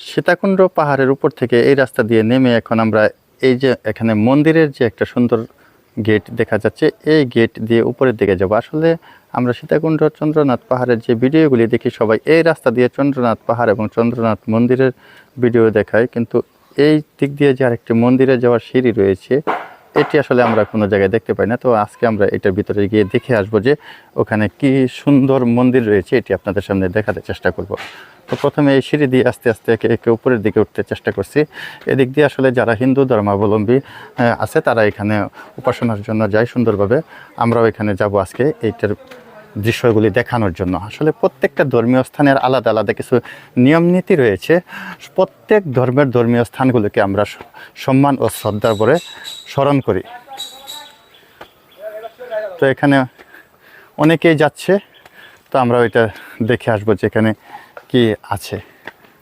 সীতাকুণ্ড পাহাড়ের উপর থেকে এই রাস্তা দিয়ে নেমে এখন আমরা এই যে এখানে মন্দিরের যে একটা সুন্দর গেট দেখা যাচ্ছে, এই গেট দিয়ে উপরের দিকে যাব। আসলে আমরা সীতাকুণ্ড চন্দ্রনাথ পাহাড়ের যে ভিডিওগুলি দেখি সবাই, এই রাস্তা দিয়ে চন্দ্রনাথ পাহাড় এবং চন্দ্রনাথ মন্দিরের ভিডিও দেখায়। কিন্তু এই দিক দিয়ে যে আরেকটি মন্দিরে যাওয়ার সিঁড়ি রয়েছে, এটি আসলে আমরা কোনো জায়গায় দেখতে পাই না। তো আজকে আমরা এটার ভিতরে গিয়ে দেখে আসব যে ওখানে কি সুন্দর মন্দির রয়েছে, এটি আপনাদের সামনে দেখাতে চেষ্টা করব। তো প্রথমে এই সিঁড়ি দিয়ে আস্তে আস্তে একে একে উপরের দিকে উঠতে চেষ্টা করছি। এদিক দিয়ে আসলে যারা হিন্দু ধর্মাবলম্বী আছে তারা এখানে উপাসনার জন্য যায় সুন্দরভাবে। আমরাও এখানে যাব আজকে এইটার দৃশ্যগুলি দেখানোর জন্য। আসলে প্রত্যেকটা ধর্মীয় স্থানের আলাদা আলাদা কিছু নিয়ম নীতি রয়েছে। প্রত্যেক ধর্মের ধর্মীয় স্থানগুলোকে আমরা সম্মান ও শ্রদ্ধা করে স্মরণ করি। তো এখানে অনেকেই যাচ্ছে, তো আমরা ওইটা দেখে আসব যে এখানে কি আছে?